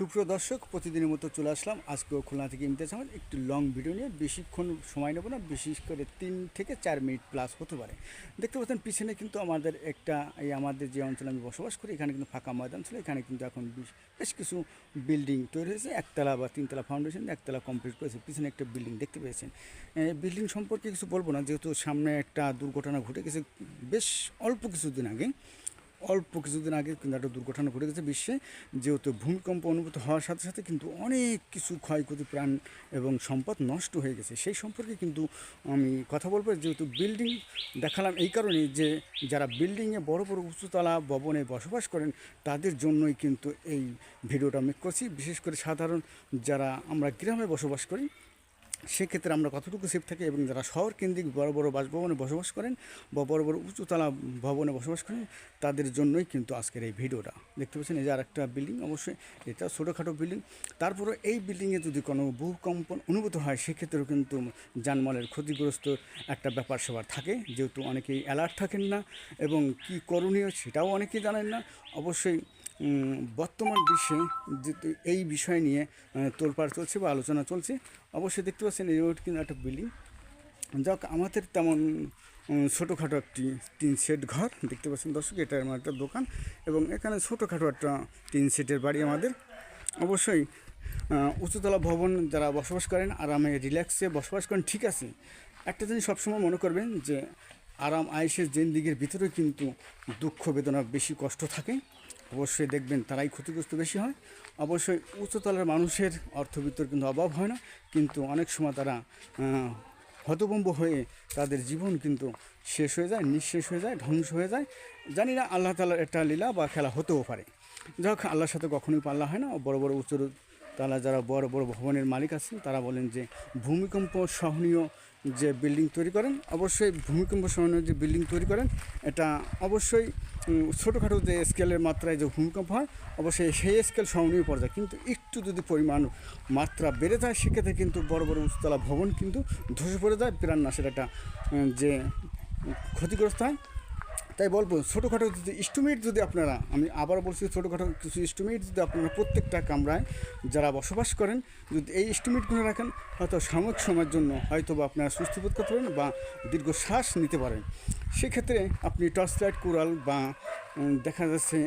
সুপ্রিয় দর্শক, প্রতিদিনের মতো চলে আসলাম। আজকেও খুলনা থেকে ইমতিয়াজ আহমেদ। একটু লং ভিডিও নিয়ে বেশিক্ষণ সময় নেব না, বিশেষ করে তিন থেকে চার মিনিট প্লাস হতে পারে। দেখতে পাচ্ছেন, পিছনে কিন্তু আমাদের একটা, এই আমাদের যে অঞ্চলে আমি বসবাস করি, এখানে কিন্তু ফাঁকা ময়দান ছিল। এখানে কিন্তু এখন বেশ- কিছু বিল্ডিং তৈরি হয়েছে। একতলা বা তিনতলা ফাউন্ডেশন একতলা কমপ্লিট করেছে। পিছনে একটা বিল্ডিং দেখতে পেয়েছেন। বিল্ডিং সম্পর্কে কিছু বলব না, যেহেতু সামনে একটা দুর্ঘটনা ঘটে গেছে বেশ অল্প কিছুদিন আগে। অল্প কিছুদিন আগে কিন্তু একটা দুর্ঘটনা ঘটে গেছে বিশ্বে, যেহেতু ভূমিকম্প অনুভূত হওয়ার সাথে সাথে কিন্তু অনেক কিছু ক্ষয়ক্ষতি, প্রাণ এবং সম্পদ নষ্ট হয়ে গেছে। সেই সম্পর্কে কিন্তু আমি কথা বলব। যেহেতু বিল্ডিং দেখালাম এই কারণে যে যারা বিল্ডিংয়ে বড় বড় উঁচুতলা ভবনে বসবাস করেন, তাদের জন্যই কিন্তু এই ভিডিওটা আমি করছি। বিশেষ করে সাধারণ যারা আমরা গ্রামে বসবাস করি সেক্ষেত্রে আমরা কতটুকু সেফ থাকি এবং যারা শহর কেন্দ্রিক বড় বড় বাসভবনে বসবাস করেন বা বড় বড় উঁচুতলা ভবনে বসবাস করেন, তাদের জন্যই কিন্তু আজকের এই ভিডিওটা। দেখতে পাচ্ছেন, এই যে আরেকটা বিল্ডিং অবশ্যই এটা ছোটোখাটো বিল্ডিং তারপরে এই বিল্ডিংয়ে যদি কোনো ভূকম্পন অনুভূত হয়, সেক্ষেত্রেও কিন্তু যানমালের ক্ষতিগ্রস্ত একটা ব্যাপার স্যাপার থাকে। যেহেতু অনেকেই অ্যালার্ট থাকেন না এবং কি করণীয় সেটাও অনেকেই জানেন না। অবশ্যই বর্তমান বিশ্বে যে এই বিষয় নিয়ে তোলপাড় চলছে বা আলোচনা চলছে অবশ্যই দেখতে পাচ্ছেন এই রোড কিন্তু একটা বিল্ডিং যাক আমাদের তেমন ছোটোখাটো একটি তিন সেট ঘর দেখতে পাচ্ছেন দর্শক এটা আমার একটা দোকান এবং এখানে ছোটোখাটো একটা তিন সেটের বাড়ি আমাদের। অবশ্যই আহ, উঁচুতলা ভবন যারা বসবাস করেন আরামে রিল্যাক্সে বসবাস করেন ঠিক আছে। একটা জিনিস সবসময় মনে করবেন যে আরাম আয়েসের জিন্দিগির ভিতরে কিন্তু দুঃখ বেদনা বেশি কষ্ট থাকে। অবশ্যই দেখবেন তারাই ক্ষতিগ্রস্ত বেশি হয়। অবশ্যই উচ্চতলার মানুষের অর্থবিত্তর কিন্তু অভাব হয় না, কিন্তু অনেক সময় তারা হতভম্ব হয়ে তাদের জীবন কিন্তু শেষ হয়ে যায়, নিঃশেষ হয়ে যায়, ধ্বংস হয়ে যায়। জানি না আল্লাহ তালার একটা লীলা বা খেলা হতেও পারে। যাই হোক আল্লাহর সাথে কখনোই পাল্লা হয় না। বড় বড় উচ্চ তারা যারা বড় বড় ভবনের মালিক আছেন, তারা বলেন যে ভূমিকম্প সহনীয় যে বিল্ডিং তৈরি করেন, অবশ্যই ভূমিকম্প সহনীয় যে বিল্ডিং তৈরি করেন, এটা অবশ্যই ছোটোখাটো যে স্কেলের মাত্রায় যে ভূমিকম্প হয়, অবশ্যই সেই স্কেল সহনীয় পর্যায়ে। কিন্তু একটু যদি পরিমাণ মাত্রা বেড়ে যায়, সেক্ষেত্রে কিন্তু বড় বড় উচ্চতলা ভবন কিন্তু ধসে পড়ে যায় প্রাণ নাশের একটা যে ক্ষতিগ্রস্ত হয়। তাই বলব, ছোটোখাটো যদি ইস্টিমেট যদি আপনারা, আমি আবার বলছি ছোটোখাটো কিছু ইস্টিমেট যদি আপনারা প্রত্যেকটা কামরায় যারা বসবাস করেন, যদি এই ইস্টিমেটগুলো রাখেন, হয়তো সাময়িক সময়ের জন্য হয়তো বা আপনারা সুস্থ বোধ করতে পারেন বা দীর্ঘ শ্বাস নিতে পারেন। সেক্ষেত্রে আপনি টর্চ লাইট কোরাল বা দেখা যাচ্ছে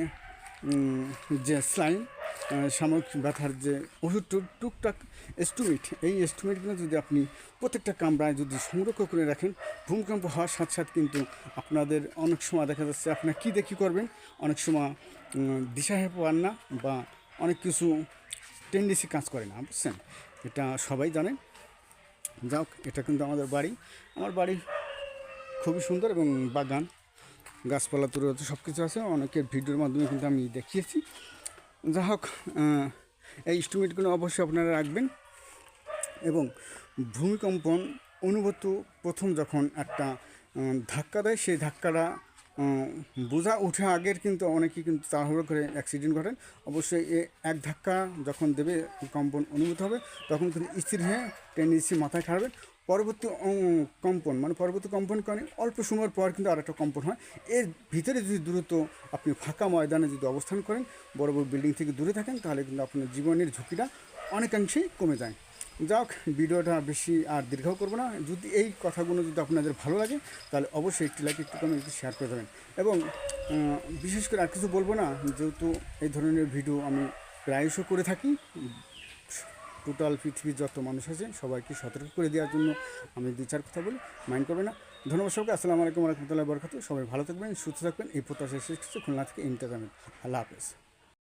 যে স্লাইন সাময়িক ব্যথার যে ওষুধ টুক টুকটাক এস্টিমেট, এই এস্টিমেটগুলো যদি আপনি প্রত্যেকটা কামরায় যদি সংরক্ষণ করে রাখেন, ভূমিকম্প হওয়ার সাথে সাথে কিন্তু আপনাদের অনেক সময় দেখা যাচ্ছে আপনার কী দেখি করবেন? অনেক সময় দিশাহে পান না বা অনেক কিছু টেন্ডেন্সি কাজ করে না, বুঝছেন? এটা সবাই জানেন। যাক এটা কিন্তু আমাদের বাড়ি। আমার বাড়ি খুবই সুন্দর এবং বাগান, গাছপালা তুলে সব কিছু আছে। অনেকের ভিডিওর মাধ্যমে কিন্তু আমি দেখিয়েছি। যা হোক এই ইনস্ট্রুমেন্টগুলো অবশ্যই আপনারা রাখবেন এবং ভূমিকম্পন অনুভূত প্রথম যখন একটা ধাক্কা দেয়, সেই ধাক্কাটা বোঝা ওঠা আগের কিন্তু অনেকেই কিন্তু তাড়াহুড়ো করে অ্যাক্সিডেন্ট ঘটেন। অবশ্যই এ এক ধাক্কা যখন দেবে কম্পন অনুভূত হবে, তখন কিন্তু স্থির হয়ে টেন্ডেন্সি মাথায় খাড়বে পরবর্তী কম্পন মানে পরবর্তী কম্পন কারণে অল্প সময়ের পর কিন্তু আরেকটা কম্পন হয়। এর ভিতরে যদি দ্রুত আপনি ফাঁকা ময়দানে যদি অবস্থান করেন, বড় বড় বিল্ডিং থেকে দূরে থাকেন, তাহলে কিন্তু আপনার জীবনের ঝুঁকিটা অনেকাংশেই কমে যায়। যাক, ভিডিওটা বেশি আর দীর্ঘ করব না। যদি এই কথাগুলো যদি আপনাদের ভালো লাগে, তাহলে অবশ্যই একটু লাইক একটু কমে একটু শেয়ার করে দেবেন। এবং বিশেষ করে আর কিছু বলব না, যেহেতু এই ধরনের ভিডিও আমি প্রায়শ করে থাকি টোটাল পৃথিবীর যত মানুষ আছে, সবাইকে সতর্ক করে দেওয়ার জন্য আমি দু চার কথা বলি, মাইন্ড করবে না। ধন্যবাদ সবাইকে, আসসালামু আলাইকুম রহমতুল্লাহ বরকাত সবাই ভালো থাকবেন, সুস্থ থাকবেন। এই প্রত্যাশা শেষ কিছু খুলনা থেকে ইমতাজ আল্লাহ হাফেজ।